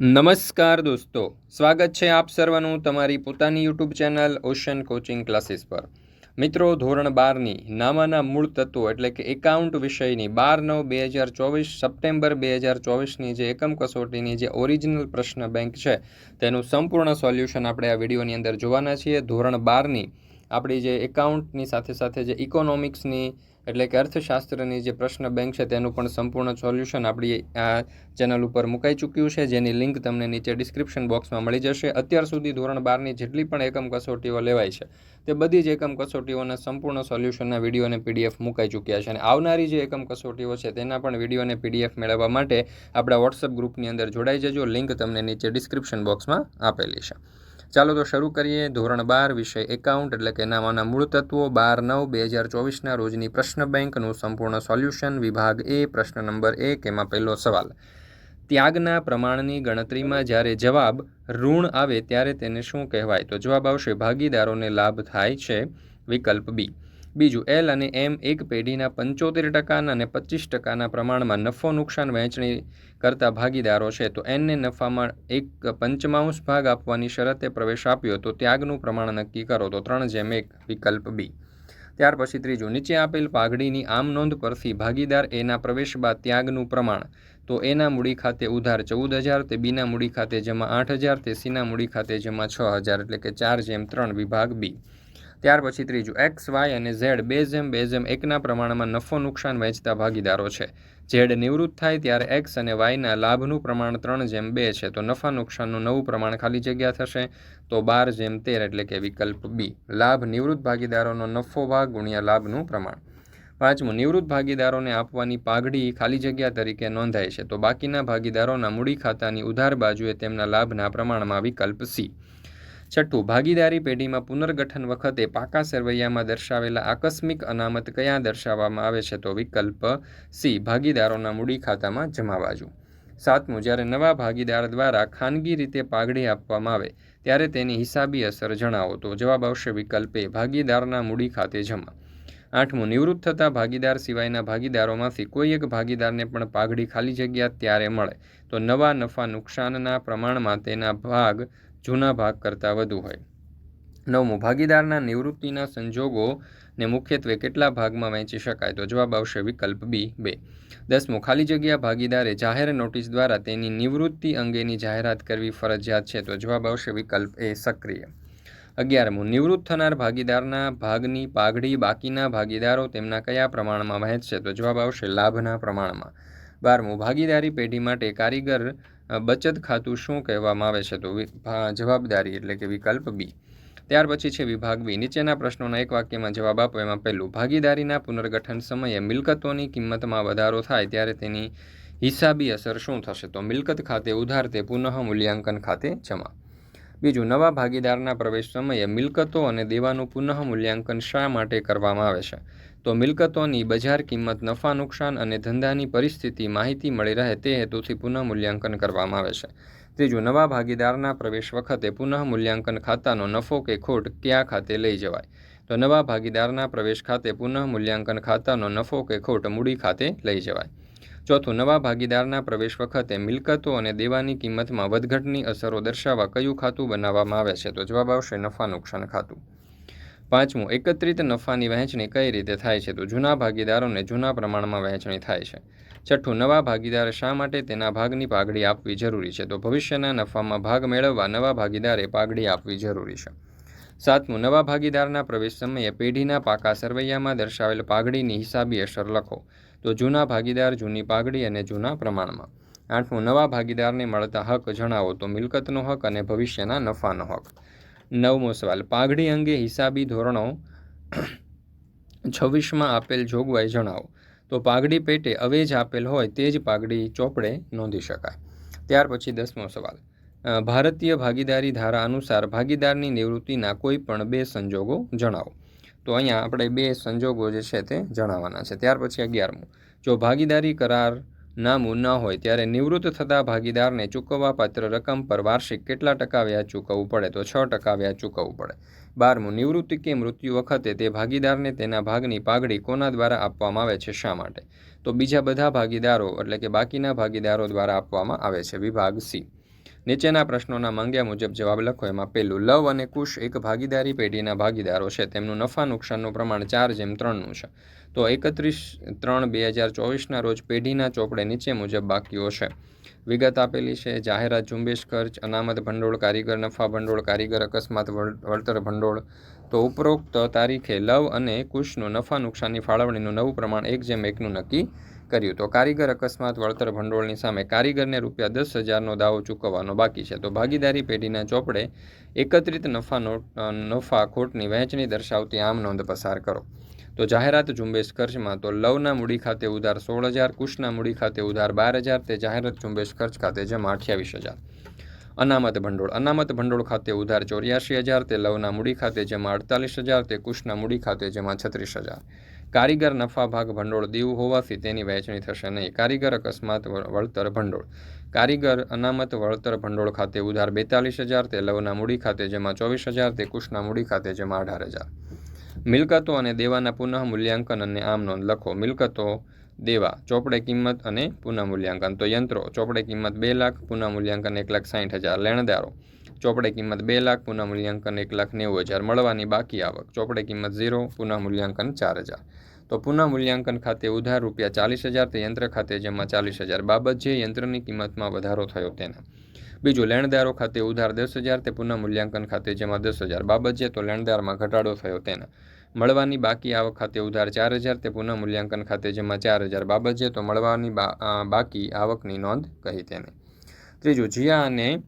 નમસ્કાર દોસ્તો, સ્વાગત છે આપ સર્વનું તમારી પોતાની YouTube channel ocean coaching classes પર. મિત્રો, ધોરણ બારની નામાના મૂળ તત્વો એટલે કે એકાઉન્ટ વિષયની બાર નવ બે હજાર ચોવીસ સપ્ટેમ્બર બે હજાર ચોવીસની જે એકમ કસોટીની જે ઓરિજિનલ પ્રશ્ન બેંક છે, તેનું સંપૂર્ણ સોલ્યુશન આપણે આ વિડીયોની અંદર જોવાના છીએ. ધોરણ બારની આપણી જે એકાઉન્ટની સાથે સાથે જે ઇકોનોમિક્સની એટલે કે અર્થશાસ્ત્રની જે પ્રશ્ન બેંક છે તેનું પણ સંપૂર્ણ સોલ્યુશન આપણી આ ચેનલ ઉપર મુકાઈ ચૂક્યું છે. જેની લિંક તમને નીચે ડિસ્ક્રિપ્શન બોક્સમાં મળી જશે. અત્યાર સુધી ધોરણ બારની જેટલી પણ એકમ કસોટીઓ લેવાય છે, તે બધી જ એકમ કસોટીઓના સંપૂર્ણ સોલ્યુશનના વીડિયો અને પીડીએફ મુકાઈ ચૂક્યા છે. અને આવનારી જે એકમ કસોટીઓ છે તેના પણ વીડિયો અને પીડીએફ મેળવવા માટે આપણા વોટ્સઅપ ગ્રુપની અંદર જોડાઈ જજો. લિંક તમને નીચે ડિસ્ક્રિપ્શન બોક્સમાં આપેલી છે. ચાલો તો શરૂ કરીએ ધોરણ બાર વિષય એકાઉન્ટ, એટલે કે નામાંના મૂળ તત્વો બાર નવ બે હજાર ચોવીસના રોજની પ્રશ્ન બેંકનું સંપૂર્ણ સોલ્યુશન વિભાગ એ, પ્રશ્ન નંબર એક, એમાં પહેલો સવાલ. ત્યાગના પ્રમાણની ગણતરીમાં જ્યારે જવાબ ઋણ આવે ત્યારે તેને શું કહેવાય? તો જવાબ આવશે, ભાગીદારોને લાભ થાય છે વિકલ્પ બી. બીજું એલ અને એમ એક પેઢીના પંચોતેર ટકાના અને પચીસ ટકાના પ્રમાણમાં નફો નુકસાન વહેંચણી કરતા ભાગીદારો છે. તો એનને નફામાં એક પંચમાંશ ભાગ આપવાની શરતે પ્રવેશ આપ્યો, તો ત્યાગનું પ્રમાણ નક્કી કરો. તો ત્રણ જેમ એક, વિકલ્પ બી ત્યાર પછી ત્રીજું, નીચે આપેલ પાઘડીની આમ નોંધ પરથી ભાગીદાર એના પ્રવેશ બાદ ત્યાગનું પ્રમાણ. તો એના મૂડી ખાતે ઉધાર ચૌદ હજાર, તે બીના મૂડી ખાતે જમા આઠ હજાર, તે સીના મૂડી ખાતે જમા છ હજાર, એટલે કે ચાર જેમ ત્રણ વિભાગ બી ત્યાર પછી ત્રીજું એક્સ વાય અને ઝેડ બે જેમ બે જેમ એકના પ્રમાણમાં નફો નુકસાન વહેંચતા ભાગીદારો છે. ઝેડ નિવૃત્ત થાય ત્યારે એક્સ અને વાયના લાભનું પ્રમાણ ત્રણ જેમ બે છે, તો નફા નુકસાનનું નવું પ્રમાણ ખાલી જગ્યા થશે, તો બાર જેમ તેર એટલે કે વિકલ્પ બી લાભ નિવૃત્ત ભાગીદારોનો નફો ભાગ ગુણ્યા લાભનું પ્રમાણ. પાંચમું, નિવૃત્ત ભાગીદારોને આપવાની પાઘડી ખાલી જગ્યા તરીકે નોંધાય છે, તો બાકીના ભાગીદારોના મૂડી ખાતાની ઉધાર બાજુએ તેમના લાભના પ્રમાણમાં વિકલ્પ સી છઠ્ઠું, ભાગીદારી પેઢીમાં પુનર્ગઠન વખતે પાકા સરવૈયામાં દર્શાવેલા આકસ્મિક અનામત કયા દર્શાવવામાં આવે છે તો વિકલ્પ સી, ભાગીદારોના મૂડી ખાતામાં જમા બાજુ સાતમું, જ્યારે નવા ભાગીદાર દ્વારા ખાનગી રીતે પાઘડી આપવામાં આવે, ત્યારે તેની હિસાબી અસર જણાવો તો જવાબ આવશે વિકલ્પે ભાગીદારના મૂડી ખાતે જમા. આઠમું, નિવૃત્ત થતા ભાગીદાર સિવાયના ભાગીદારોમાંથી કોઈ એક ભાગીદારને પણ પાઘડી ખાલી જગ્યા ત્યારે મળે, તો નવા નફા નુકસાનના પ્રમાણમાં તેના ભાગ જૂના ભાગ કરતાં વધુ હોય. નવમું, ભાગીદારના નિવૃત્તિના સંજોગોને મુખ્યત્વે કેટલા ભાગમાં વહેંચી શકાય? તો જવાબ આવશે વિકલ્પ બી, બે. દસમું, ખાલી જગ્યા ભાગીદારે જાહેર નોટિસ દ્વારા તેની નિવૃત્તિ અંગેની જાહેરાત કરવી ફરજિયાત છે? તો જવાબ આવશે વિકલ્પ એ, સક્રિય. અગિયારમું, નિવૃત્ત થનાર ભાગીદારના ભાગની પાઘડી બાકીના ભાગીદારો તેમના કયા પ્રમાણમાં વહેંચશે? તો જવાબ આવશે લાભના પ્રમાણમાં. બારમું, ભાગીદારી પેઢી માટે કારીગર બચત ખાતું શું કહેવામાં આવે છે? તો જવાબદારી એટલે કે વિકલ્પ બી. ત્યાર પછી છે વિભાગ બી. નીચેના પ્રશ્નોના એક વાક્યમાં જવાબ આપો. એમાં પહેલું, ભાગીદારીના પુનર્ગઠન સમયે મિલકતોની કિંમતમાં વધારો થાય ત્યારે તેની હિસાબી અસર શું થશે? તો મિલકત ખાતે ઉધાર તે પુનઃ મૂલ્યાંકન ખાતે જમા. બીજું, નવા ભાગીદારના પ્રવેશ સમયે મિલકતો અને દેવાનું પુનઃ મૂલ્યાંકન શા માટે કરવામાં આવે છે? તો મિલકતોની બજાર કિંમત, નફા નુકસાન અને ધંધાની પરિસ્થિતિ માહિતી મળી રહે તે હેતુથી પુનઃ મૂલ્યાંકન કરવામાં આવે છે. ત્રીજું, નવા ભાગીદારના પ્રવેશ વખતે પુનઃ મૂલ્યાંકન ખાતાનો નફો કે ખોટ ક્યાં ખાતે લઈ જવાય? તો નવા ભાગીદારના પ્રવેશ ખાતે પુનઃ મૂલ્યાંકન ખાતાનો નફો કે ખોટ મૂડી ખાતે લઈ જવાય. ચોથું, નવા ભાગીદારના પ્રવેશ વખતે મિલકતો અને દેવાની કિંમતમાં વધઘટની અસરો દર્શાવવા કયું ખાતું બનાવવામાં આવે છે? તો જવાબ આવશે નફા નુકસાન ખાતું. પાંચમું, એકત્રિત નફાની વહેંચણી કઈ રીતે થાય છે? તો જૂના ભાગીદારોને જૂના પ્રમાણમાં વહેંચણી થાય છે. છઠ્ઠું, નવા ભાગીદાર શા માટે તેના ભાગની પાઘડી આપવી જરૂરી છે? તો ભવિષ્યના નફામાં ભાગ મેળવવા નવા ભાગીદારે પાઘડી આપવી જરૂરી છે. સાતમું, નવા ભાગીદારના પ્રવેશ સમયે પેઢીના પાકા સરવૈયામાં દર્શાવેલ પાઘડીની હિસાબી અસર લખો. તો જૂના ભાગીદાર જૂની પાઘડી અને જૂના પ્રમાણમાં. આઠમું, નવા ભાગીદારને મળતા હક જણાવો. તો મિલકતનો હક અને ભવિષ્યના નફાનો હક. નવમો સવાલ. પાઘડી અંગે હિસાબી ધોરણો છવ્વીસમાં આપેલ જોગવાઈ જણાવો. તો પાઘડી પેટે અવેજ આપેલ હોય તે જ પાઘડી ચોપડે નોંધી શકાય. ત્યાર પછી દસમો સવાલ. ભારતીય ભાગીદારી ધારા અનુસાર ભાગીદારની નિવૃત્તિના કોઈ પણ બે સંજોગો જણાવો. તો અહીંયા આપણે બે સંજોગો જે છે તે જણાવવાના છે. ત્યાર પછી અગિયારમું. જો ભાગીદારી કરાર નામું ન હોય ત્યારે નિવૃત્ત થતા ભાગીદારને ચૂકવવા પાત્ર રકમ પર વાર્ષિક કેટલા ટકા વ્યાજ ચૂકવવું પડે તો છ ટકા વ્યાજ ચૂકવવું પડે. બારમું, નિવૃત્તિ કે મૃત્યુ વખતે તે ભાગીદારને તેના ભાગની પાઘડી કોના દ્વારા આપવામાં આવે છે, શા માટે? તો બીજા બધા ભાગીદારો એટલે કે બાકીના ભાગીદારો દ્વારા આપવામાં આવે છે, વિભાગ સી. નીચેના પ્રશ્નોના માંગ્યા મુજબ જવાબ લખો. એમાં પહેલું, લવ અને કુશ એક ભાગીદારી પેઢીના ભાગીદારો છે. તેમનું નફા નુકસાનનું પ્રમાણ ચાર જેમ ત્રણનું છે. તો એકત્રીસ ત્રણ બે હજાર ચોવીસના રોજ પેઢીના ચોપડે નીચે મુજબ બાકીઓ છે. વિગત આપેલી છે, જાહેરાત, ઝુંબેશ ખર્ચ, અનામત ભંડોળ, કારીગર નફા ભંડોળ, કારીગર અકસ્માત, વળ- વળતર ભંડોળ. તો ઉપરોક્ત તારીખે લવ અને કુશનું નફા નુકસાનની ફાળવણીનું નવું પ્રમાણ એક જેમ એકનું નક્કી કર્યું. તો કારીગર અકસ્માત વળતર ભંડોળની સામે કારીગરને રૂપિયા દસ હજારનો દાવો ચૂકવવાનો બાકી છે. તો ભાગીદારી પેઢીના ચોપડે એકત્રિત નફાનો નફા ખોટની વહેંચણી દર્શાવતી આમ નોંધ પસાર કરો. તો જાહેરાત ઝુંબેશ ખર્ચમાં તો લવના મૂડી ખાતે ઉધાર સોળ હજાર, કુશના મૂડી ખાતે ઉધાર બાર હજાર, તે જાહેરાત ઝુંબેશ ખર્ચ ખાતે જમા અઠ્યાવીસ હજાર. અનામત ભંડોળ. અનામત ભંડોળ ખાતે ઉધાર ચોર્યાસી હજાર, તે લવના મૂડી ખાતે જેમાં અડતાલીસ હજાર, તે કુશના મૂડી ખાતે જેમાં છત્રીસ હજાર. કારીગર નફા ભાગ ભંડોળ દીવું હોવાથી તેની વહેંચણી થશે નહીં. કારીગર અકસ્માત વળતર ભંડોળ. કારીગર અનામત વળતર ભંડોળ ખાતે ઉધાર બેતાલીસ હજાર, તે લવના મૂડી ખાતે જેમાં ચોવીસ હજાર, તે કુશના મૂડી ખાતે જેમાં અઢાર હજાર. મિલકતો અને દેવાના પુનઃ મૂલ્યાંકન અને આમ નોંધ લખો. મિલકતો, દેવા, ચોપડે કિંમત અને પુનઃ મૂલ્યાંકન. તો યંત્રો, ચોપડે કિંમત બે લાખ, પુનઃ મૂલ્યાંકન એક લાખ સાઠ હજાર. લેણદારો ચોપડે કિંમત બે લાખ પુનઃ મૂલ્યાંકન એક લાખ નેવું હજાર મળવાની બાકી આવક. ચોપડે કિંમત ઝીરો પુનઃ મૂલ્યાંકન ચાર હજાર. તો પુનઃ મૂલ્યાંકન ખાતે ઉધાર રૂપિયા ચાલીસ હજાર તે યંત્ર ખાતે, જેમાં ચાલીસ હજાર બાબત જે યંત્રની કિંમતમાં વધારો થયો તેના. બીજું, લેણદારો ખાતે ઉધાર દસ હજાર તે પુનઃ મૂલ્યાંકન ખાતે જેમાં દસ હજાર બાબત છે, તો લેણદારમાં ઘટાડો થયો તેના. મળવાની બાકી આવક ખાતે ઉધાર ચાર હજાર તે પુનઃ મૂલ્યાંકન ખાતે જેમાં ચાર હજાર બાબત છે, તો મળવાની બાકી આવકની નોંધ કહી તેને. ત્રીજું, જીયા અને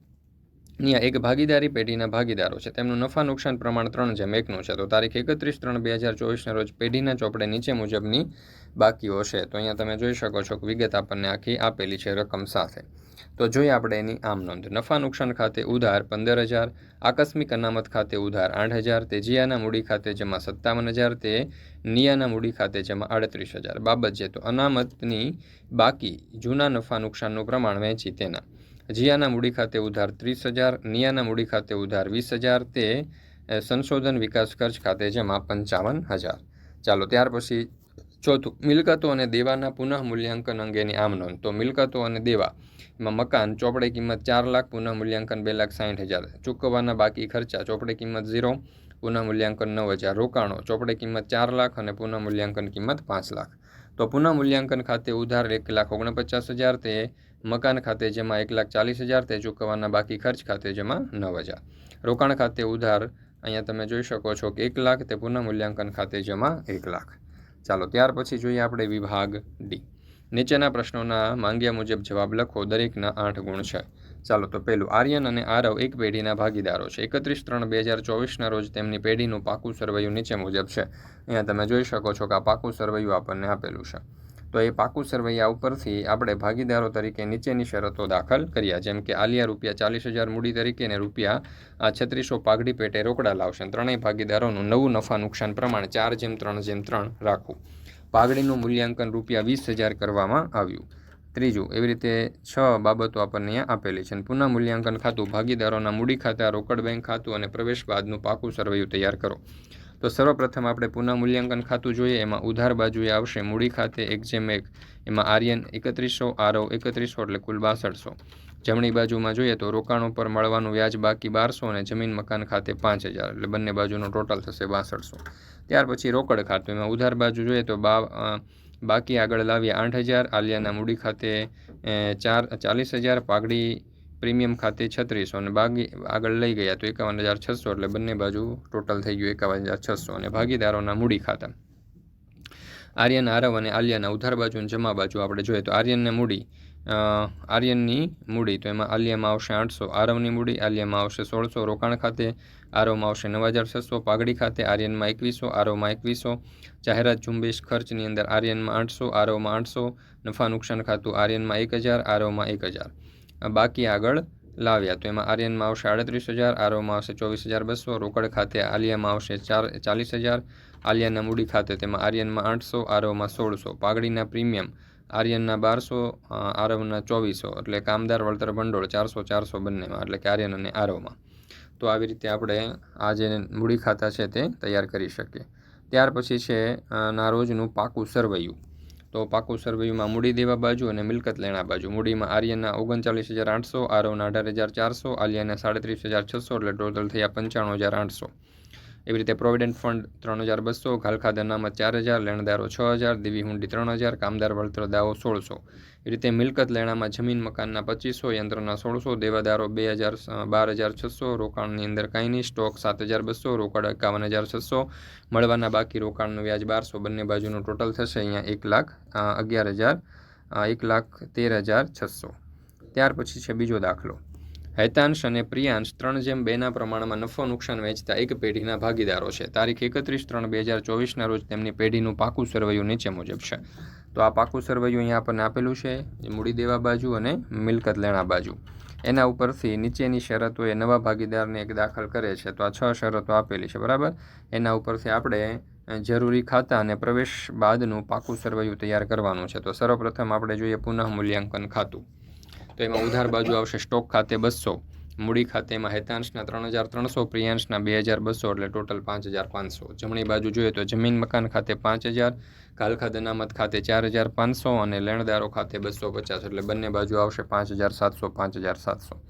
નિયા એક ભાગીદારી પેઢીના ભાગીદારો છે. તેમનું નફા નુકસાન પ્રમાણ ત્રણ જેમ એકનું છે. તો તારીખ એકત્રીસ ત્રણ બે હજાર ચોવીસના રોજ પેઢીના ચોપડે નીચે મુજબની બાકીઓ છે. તો અહીંયા તમે જોઈ શકો છો કે વિગત આપણને આખી આપેલી છે રકમ સાથે. તો જોઈએ આપણે એની આમ નોંધ. નફા નુકસાન ખાતે ઉધાર પંદર હજાર, આકસ્મિક અનામત ખાતે ઉધાર આઠ હજાર, તે જીયાના મૂડી ખાતે જેમાં સત્તાવન હજાર, તે નિયાના મૂડી ખાતે જેમાં આડત્રીસ હજાર. બાબત છે તો અનામતની બાકી જૂના નફા નુકસાનનું પ્રમાણ વહેંચી તેના. જીયાના મૂડી ખાતે ઉધાર ત્રીસ હજાર, નિયાના મૂડી ખાતે ઉધાર વીસ હજાર, તે સંશોધન વિકાસ ખર્ચ ખાતે જમા પંચાવન હજાર. ચાલો, ત્યાર પછી ચોથું, મિલકતો અને દેવાના પુનઃ મૂલ્યાંકન અંગેની આમનોંધ તો મિલકતો અને દેવા એમાં મકાન ચોપડે કિંમત ચાર લાખ પુનઃમૂલ્યાંકન બે લાખ સાઠ હજાર. ચૂકવવાના બાકી ખર્ચા, ચોપડે કિંમત ઝીરો પુનઃમૂલ્યાંકન નવ હજાર. રોકાણો, ચોપડે કિંમત ચાર લાખ અને પુનઃ મૂલ્યાંકન કિંમત પાંચ લાખ. તો પુનઃ મૂલ્યાંકન ખાતે ઉધાર એક લાખ ઓગણપચાસ હજાર, તે મકાન ખાતે જેમાં એક લાખ ચાલીસ હજાર તે ચૂકવવાના બાકી ખર્ચ ખાતે જેમાં નવ હજાર. રોકાણ ખાતે ઉધાર, અહીંયા તમે જોઈ શકો છો કે એક લાખ તે પુનઃ મૂલ્યાંકન ખાતે જેમાં એક લાખ. ચાલો, ત્યાર પછી જોઈએ આપણે વિભાગ ડી. નીચેના પ્રશ્નોના માંગ્યા મુજબ જવાબ લખો, દરેકના આઠ ગુણ છે. ચાલો, તો પહેલું, આર્યન અને આરવ એક પેઢીના ભાગીદારો છે. એકત્રીસ ત્રણ બે હજાર ચોવીસના રોજ તેમની પેઢીનું પાકું સરવૈયું નીચે મુજબ છે. અહીંયા તમે જોઈ શકો છો કે આ પાકું સરવૈયું આપણને આપેલું છે. તો એ પાકું સરવૈયા ઉપરથી આપણે ભાગીદારો તરીકે નીચેની શરતો દાખલ કર્યા. જેમ કે આલિયા રૂપિયા ચાલીસ હજાર, મૂડી તરીકે અને રૂપિયા છત્રીસો પાઘડી પેટે રોકડા લાવશે. ત્રણેય ભાગીદારોનું નવું નફા નુકસાન પ્રમાણ ચાર જેમ ત્રણ જેમ ત્રણ રાખવું. પાઘડીનું મૂલ્યાંકન રૂપિયા વીસ હજાર કરવામાં આવ્યું. ત્રીજું, એવી રીતે છ બાબતો આપણને અહીંયા આપેલી છે. પુનઃ મૂલ્યાંકન ખાતું, ભાગીદારોના મૂડી ખાતા, રોકડ બેંક ખાતું અને પ્રવેશ બાદનું પાકું સરવૈયું તૈયાર કરો. તો સર્વપ્રથમ આપણે પુનઃ મૂલ્યાંકન ખાતું જોઈએ, એમાં ઉધાર બાજુએ આવશે મૂડી ખાતે એક જેમ એક, એમાં આર્યન એકત્રીસો, આરવ એકત્રીસો એટલે કુલ બાસઠસો. જમણી બાજુમાં જોઈએ તો રોકાણો પર મળવાનું વ્યાજ બાકી બારસો અને જમીન મકાન ખાતે પાંચ હજાર, એટલે બંને બાજુનું ટોટલ થશે બાસઠસો. ત્યાર પછી રોકડ ખાતું, એમાં ઉધાર બાજુ જોઈએ તો બા બાકી આગળ લાવીએ આઠ હજાર, આલિયાના મૂડી ખાતે ચાર, ચાલીસ હજાર, પાઘડી પ્રીમિયમ ખાતે છત્રીસો અને બાગી આગળ લઈ ગયા તો એકાવન હજાર છસો, એટલે બંને બાજુ ટોટલ થઈ ગયું એકાવન હજાર છસો અને ભાગીદારોના મૂડી ખાતા. આર્યન આરવ અને આલિયાના ઉધાર બાજુ અને જમા બાજુ આપણે જોઈએ તો આર્યનને મૂડી આર્યનની મૂડી તો એમાં આલિયામાં આવશે આઠસો આરવની મૂડી, આલિયામાં આવશે સોળસો, રોકાણ ખાતે આરવમાં આવશે નવ હજાર છસો, પાઘડી ખાતે આર્યનમાં એકવીસો આરવમાં એકવીસો, જાહેરાત ઝુંબેશ ખર્ચની અંદર આર્યનમાં આઠસો આરવમાં આઠસો, નફા નુકસાન ખાતું આર્યનમાં એક હજાર આરવમાં એક હજાર. બાકી આગળ લાવ્યા. તો એમાં આર્યનમાં આવશે આડત્રીસ હજાર આરોમાં આવશે ચોવીસ હજાર બસો, રોકડ ખાતે આલિયામાં આવશે ચાર, ચાલીસ હજાર, આલિયાના મૂડી ખાતે તેમાં આર્યનમાં આઠસો આરોમાં સોળસો. પાઘડીના પ્રીમિયમ આર્યનના બારસો આરવના ચોવીસો. એટલે કામદાર વળતર ભંડોળ ચારસો ચારસો બંનેમાં, એટલે કે આર્યન અને આરવમાં. તો આવી રીતે આપણે આ જે મૂડી ખાતા છે તે તૈયાર કરી શકીએ. ત્યાર પછી છે ના રોજનું પાકું સરવૈયું. તો પાકું સરવૈયુંમાં મૂડી દેવા બાજુ અને મિલકત લેણા બાજુ. મૂડીમાં આર્યનના ઓગણચાલીસ હજાર આઠસો, આરવના અઢાર હજાર ચારસો, આલિયાના સાડત્રીસ હજાર છસો એટલે ટોટલ થયા પંચાણું હજાર આઠસો. એવી રીતે પ્રોવિડન્ટ ફંડ ત્રણ હજાર બસો ખાલખાદ અનામત ચાર હજાર, લેણદારો છ હજાર દેવી હુંડી ત્રણ હજાર, કામદાર વળતર દાવો સોળસો. એ રીતે મિલકત લેણામાં જમીન મકાનના પચીસો, યંત્રના સોળસો, દેવાદારો બે હજાર બાર હજાર છસો, રોકાણની અંદર કાંઈ સ્ટોક સાત હજાર બસો, રોકડ એકાવન હજાર છસો, મળવાના બાકી રોકાણનું વ્યાજ બારસો, બંને બાજુનું ટોટલ થશે અહીંયા એક લાખ અગિયાર હજાર એક લાખ તેર હજાર છસો. ત્યાર પછી છે બીજો દાખલો. હૈતાંશ અને પ્રિયાંશ ત્રણ જેમ બેના પ્રમાણમાં નફો નુકસાન વેચતા એક પેઢીના ભાગીદારો છે. તારીખ એકત્રીસ ત્રણ બે હજાર ચોવીસના રોજ તેમની પેઢીનું પાકું સરવૈયું નીચે મુજબ છે. તો આ પાકું સરવૈયું અહીંયા આપણને આપેલું છે મૂડી દેવા બાજુ અને મિલકત લેણા બાજુ. એના ઉપરથી નીચેની શરતો એ નવા ભાગીદારને એક દાખલ કરે છે. તો આ છ શરતો આપેલી છે, બરાબર? એના ઉપરથી આપણે જરૂરી ખાતા અને પ્રવેશ બાદનું પાકું સરવૈયું તૈયાર કરવાનું છે. તો સર્વપ્રથમ આપણે જોઈએ પુનઃ મૂલ્યાંકન ખાતું. તો એમાં ઉધાર બાજુ આવશે સ્ટોક ખાતે બસો, મૂડી ખાતે એમાં હેતાંશના ત્રણ હજાર ત્રણસો, પ્રિયાંશના બે હજાર બસો, એટલે ટોટલ પાંચ હજાર પાંચસો. જમણી બાજુ જોઈએ તો જમીન મકાન ખાતે પાંચ હજાર કાલખાદ અનામત ખાતે ચાર હજાર પાંચસો અને લેણદારો ખાતે બસો પચાસ, એટલે બંને બાજુ આવશે પાંચ હજાર સાતસો, પાંચ હજાર સાતસો.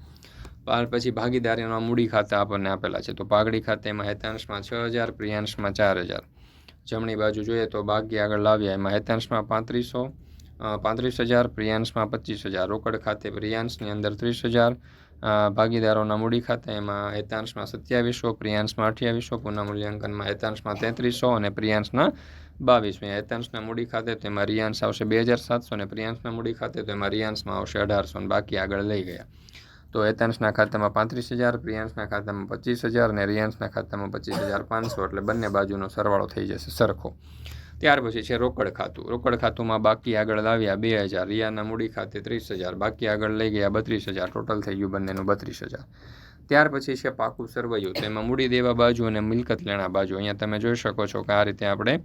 પછી ભાગીદારીના મૂડી ખાતા આપણને આપેલા છે. તો પાઘડી ખાતેમાં હેતાંશમાં છ હજાર, પ્રિયાંશમાં ચાર હજાર. જમણી બાજુ જોઈએ તો બાકી આગળ લાવ્યા. એમાં હેતાંશમાં પાંત્રીસો પાંત્રીસ હજાર, પ્રિયાંશમાં પચીસ હજાર. રોકડ ખાતે પ્રિયાંશની અંદર ત્રીસ હજાર. ભાગીદારોના મૂડી ખાતે એમાં હેતાંશમાં સત્યાવીસો, પ્રિયાંશમાં અઠ્યાવીસો પુનઃ મૂલ્યાંકનમાં હેતાંશમાં તેત્રીસો અને પ્રિયાંશના બાવીસો હેતાંશના મૂડી ખાતે તેમાં રિયાંશ આવશે બે હજાર સાતસો અને પ્રિયાંશના મૂડી ખાતે તેમાં રિયાંશમાં આવશે અઢારસો અને બાકી આગળ લઈ ગયા. તો હેતાંશના ખાતામાં પાંત્રીસ હજાર, પ્રિયાંશના ખાતામાં પચીસ હજાર અને રિયાંશના ખાતામાં પચીસ હજાર પાંચસો. એટલે બંને બાજુનો સરવાળો થઈ જશે સરખો. ત્યાર પછી છે રોકડ ખાતું. રોકડ ખાતુંમાં બાકી આગળ લાવ્યા બે હજાર, રિયાના મૂડી ખાતે ત્રીસ હજાર, બાકી આગળ લઈ ગયા બત્રીસ હજાર, ટોટલ થઈ ગયું બંનેનું બત્રીસ હજાર. ત્યાર પછી છે પાકું સરવૈયું. તેમાં મૂડી દેવા બાજુ અને મિલકત લેણા બાજુ. અહીંયા તમે જોઈ શકો છો કે આ રીતે આપણે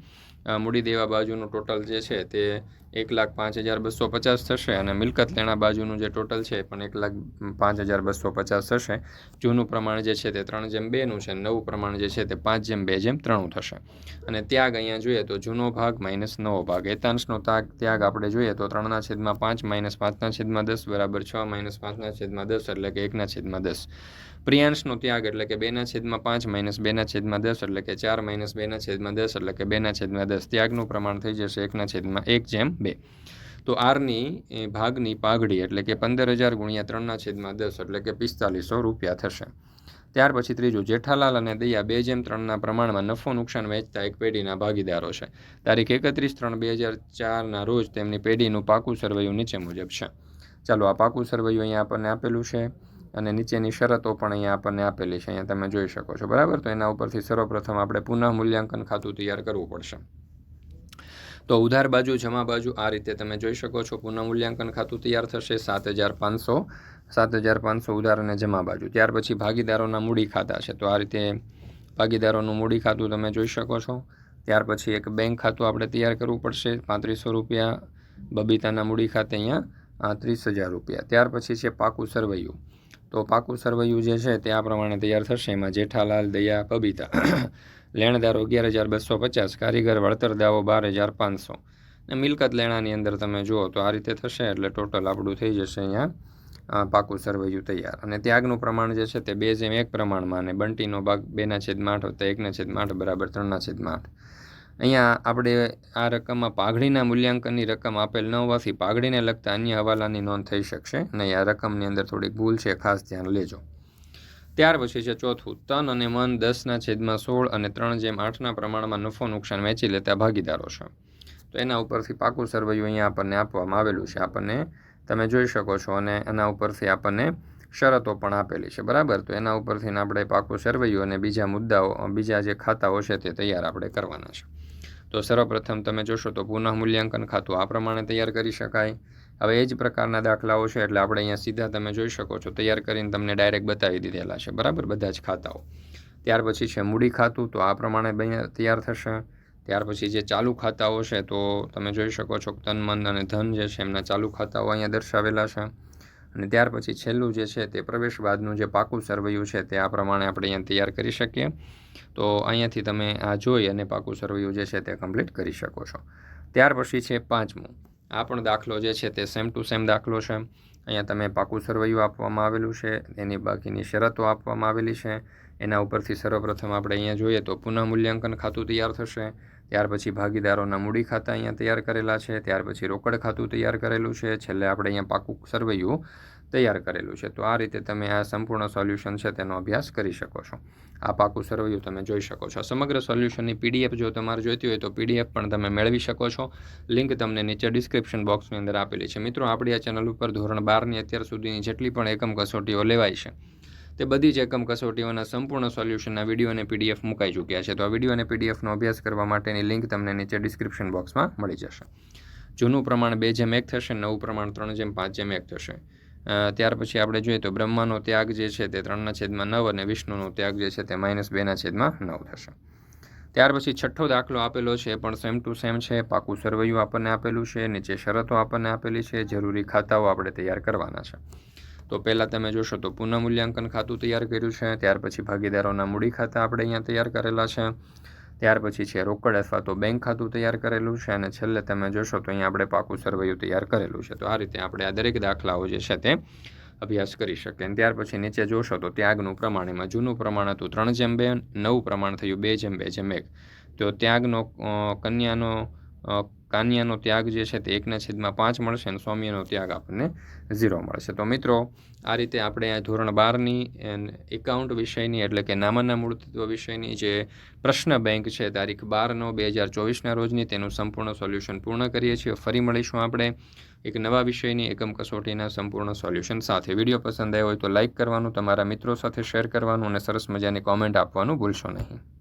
મૂડી દેવા બાજુનું ટોટલ જે છે તે એક લાખ પાંચ હજાર બસો પચાસ થશે અને મિલકત લેણા બાજુનું જે ટોટલ છે પણ એક લાખ પાંચ હજાર બસો પચાસ થશે. જૂનું પ્રમાણ જે છે તે ત્રણ જેમ બેનું છે, નવું પ્રમાણ જે છે તે પાંચ જેમ બે જેમ ત્રણું થશે. અને ત્યાગ અહીંયા જોઈએ તો જૂનો ભાગ માઇનસ નવો ભાગ. એતાંશનો તાગ, ત્યાગ આપણે જોઈએ તો ત્રણના છેદમાં પાંચ માઇનસ પાંચના છેદમાં દસ બરાબર છ માઇનસ પાંચના છેદમાં દસ એટલે કે એકના છેદમાં દસ. પ્રિયાંશનો ત્યાગ એટલે કે બેના છેદમાં પાંચ માઇનસ બેના છેદમાં દસ એટલે કે ચાર માઇનસ બેના છેદમાં દસ એટલે કે બેના છેદમાં દસ. ત્યાગનું પ્રમાણ થઈ જશે એકના છેદમાં એક જેમ બે. તો આરની ભાગની પાઘડી એટલે કે પંદર હજાર ગુણ્યા ત્રણના છેદમાં દસ એટલે કે પિસ્તાલીસો રૂપિયા થશે. ત્યાર પછી ત્રીજું, જેઠાલાલ અને દયા બે જેમ ત્રણના પ્રમાણમાં નફો નુકસાન વહેંચતા એક પેઢીના ભાગીદારો છે. તારીખ એકત્રીસ ત્રણ બે હજાર ચારના રોજ તેમની પેઢીનું પાકું સરવૈયું નીચે મુજબ છે. ચાલો, આ પાકું સરવૈયું અહીંયા આપણને આપેલું છે. અને નીચેની શરતો પણ અહીંયા આપણને આપેલી છે, અહીંયા તમે જોઈ શકો છો. બરાબર? તો એના ઉપરથી સર્વપ્રથમ આપણે પુનઃ મૂલ્યાંકન ખાતું તૈયાર કરવું પડશે. તો ઉધાર બાજુ, જમા બાજુ આ રીતે તમે જોઈ શકો છો. પુનઃ મૂલ્યાંકન ખાતું તૈયાર થશે સાત હજાર પાંચસો, સાત હજાર પાંચસો ઉધાર અને જમા બાજુ. ત્યાર પછી ભાગીદારોના મૂડી ખાતા છે. તો આ રીતે ભાગીદારોનું મૂડી ખાતું તમે જોઈ શકો છો. ત્યાર પછી એક બેંક ખાતું આપણે તૈયાર કરવું પડશે. પાંત્રીસો રૂપિયા બબીતાના મૂડી ખાતે અહીંયા ત્રીસ હજાર રૂપિયા. ત્યાર પછી છે પાકું સરવૈયું. તો પાકું સરવૈયું જે છે તે આ પ્રમાણે તૈયાર થશે. એમાં જેઠાલાલ, દયા બબીતા લેણદારો અગિયાર હજાર બસો પચાસ, કારીગર, વળતર દાવો બાર હજાર પાંચસો. ને મિલકત લેણાની અંદર તમે જુઓ તો આ રીતે થશે એટલે ટોટલ આપણું થઈ જશે અહીંયા પાકું સરવૈયું તૈયાર. અને ત્યાગનું પ્રમાણ જે છે તે બે જેમ એક પ્રમાણમાં અને બંટીનો ભાગ બેના છેદમાં આઠ વત્તા એકના છેદમાં આઠ બરાબર ત્રણના છેદમાં આઠ. અહીંયા આપણે આ રકમમાં પાઘડીના મૂલ્યાંકનની રકમ આપેલ ન હોવાથી પાઘડીને લગતા અન્ય હવાલાની નોંધ થઈ શકશે નહીં આ રકમની અંદર થોડીક ભૂલ છે, ખાસ ધ્યાન લેજો. ત્યાર પછી છે ચોથું, તન અને મન દસના છેદમાં સોળ અને ત્રણ જેમ આઠના પ્રમાણમાં નફો નુકસાન વેચી લેતા ભાગીદારો છે. તો એના ઉપરથી પાકું સરવૈયું અહીંયા આપણને આપવામાં આવેલું છે. આપણને તમે જોઈ શકો છો અને એના ઉપરથી આપણને શરતો પણ આપેલી છે, બરાબર? તો એના ઉપરથી આપણે પાકું સરવૈયું અને બીજા મુદ્દાઓ, બીજા જે ખાતાઓ છે તે તૈયાર આપણે કરવાના છે. તો સર્વપ્રથમ તમે જોશો તો પુનઃ મૂલ્યાંકન ખાતું આ પ્રમાણે તૈયાર કરી શકાય. હવે એ જ પ્રકારના દાખલાઓ છે એટલે આપણે અહીંયા સીધા તમે જોઈ શકો છો, તૈયાર કરીને તમને ડાયરેક્ટ બતાવી દીધેલા છે, બરાબર? બધા જ ખાતાઓ. ત્યાર પછી છે મૂડી ખાતું, તો આ પ્રમાણે તૈયાર થશે. ત્યાર પછી જે ચાલુ ખાતાઓ છે તો તમે જોઈ શકો છો તન, મન અને ધન જે છે એમના ચાલુ ખાતાઓ અહીંયા દર્શાવેલા છે. અને ત્યાર પછી છેલ્લું જે છે તે પ્રવેશ બાદનું જે પાકું સરવૈયું છે તે આ પ્રમાણે આપણે અહીંયા તૈયાર કરી શકીએ. તો અહીંયાથી તમે આ જોઈ અને પાકું સરવૈયું જે છે તે કમ્પ્લીટ કરી શકો છો. ત્યાર પછી છે પાંચમું. આ પણ દાખલો જે છે તે સેમ ટુ સેમ દાખલો છે. અહીંયા તમે પાકું સરવૈયું આપવામાં આવેલું છે, એની બાકીની શરતો આપવામાં આવેલી છે. એના ઉપરથી સર્વપ્રથમ આપણે અહીંયા જોઈએ તો પુનઃ મૂલ્યાંકન ખાતું તૈયાર થશે. ત્યાર પછી ભાગીદારોના મૂડી ખાતા અહીંયા તૈયાર કરેલા છે, ત્યાર પછી રોકડ ખાતું તૈયાર કરેલું છે, છેલ્લે આપણે અહીંયા પાકું સરવૈયું તૈયાર કરેલું છે. તો આ રીતે તમે આ સંપૂર્ણ સોલ્યુશન છે તેનો અભ્યાસ કરી શકો છો. આ પાકું સરવૈયું તમે જોઈ શકો છો. સમગ્ર સોલ્યુશનની પીડીએફ જો તમારે જોઈતી હોય તો પીડીએફ પણ તમે મેળવી શકો છો. લિંક તમને નીચે ડિસ્ક્રિપ્શન બોક્સની અંદર આપેલી છે. મિત્રો, આપણી આ ચેનલ ઉપર ધોરણ બારની અત્યાર સુધીની જેટલી પણ એકમ કસોટીઓ લેવાય છે તે બધી જ એકમ કસોટીઓના સંપૂર્ણ સોલ્યુશનના વીડિયો અને પીડીએફ મુકાઈ ચૂક્યા છે. તો આ વીડિયો અને પીડીએફનો અભ્યાસ કરવા માટેની લિંક તમને નીચે ડિસ્ક્રિપ્શન બોક્સમાં મળી જશે. જૂનું પ્રમાણ બે જેમ એક થશે, નવું પ્રમાણ ત્રણ જેમ પાંચ જેમ એક થશે. ત્યાર પછી આપણે જોઈએ તો બ્રહ્માનો ત્યાગ જે છે તે ત્રણના છેદમાં નવ અને વિષ્ણુનો ત્યાગ જે છે તે માઇનસ બેના છેદમાં નવ થશે. ત્યાર પછી છઠ્ઠો દાખલો આપેલો છે પણ સેમ ટુ સેમ છે. પાકું સરવૈયું આપણને આપેલું છે, નીચે શરતો આપણને આપેલી છે, જરૂરી ખાતાઓ આપણે તૈયાર કરવાના છે. તો પહેલાં તમે જોશો તો પુનઃ મૂલ્યાંકન ખાતું તૈયાર કર્યું છે, ત્યાર પછી ભાગીદારોના મૂડી ખાતા આપણે અહીંયા તૈયાર કરેલા છે, ત્યાર પછી છે રોકડ અથવા તો બેંક ખાતું તૈયાર કરેલું છે અને છેલ્લે તમે જોશો તો અહીંયા આપણે પાકું સરવૈયું તૈયાર કરેલું છે. તો આ રીતે આપણે આ દરેક દાખલાઓ જે છે તે અભ્યાસ કરી શકીએ. અને ત્યાર પછી નીચે જોશો તો ત્યાગનું પ્રમાણ, એમાં જૂનું પ્રમાણ હતું ત્રણ જેમ બે, નવું પ્રમાણ થયું બે જેમ બે જેમ એક. તો ત્યાગનો કન્યાનો કાન્યાનો ત્યાગ જે છે તે એકના છેદમાં પાંચ મળશે અને સૌમ્યનો ત્યાગ આપણને ઝીરો મળશે. તો મિત્રો, આ રીતે આપણે આ ધોરણ બારની એકાઉન્ટ વિષયની એટલે કે નામાના મૂળતત્વ વિષયની જે પ્રશ્ન બેંક છે તારીખ બાર નવ બે હજાર ચોવીસના રોજની તેનું સંપૂર્ણ સોલ્યુશન પૂર્ણ કરીએ છીએ. ફરી મળીશું આપણે એક નવા વિષયની એકમ કસોટીના સંપૂર્ણ સોલ્યુશન સાથે. વીડિયો પસંદ આવ્યો હોય તો લાઇક કરવાનું, તમારા મિત્રો સાથે શેર કરવાનું અને સરસ મજાની કોમેન્ટ આપવાનું ભૂલશો નહીં.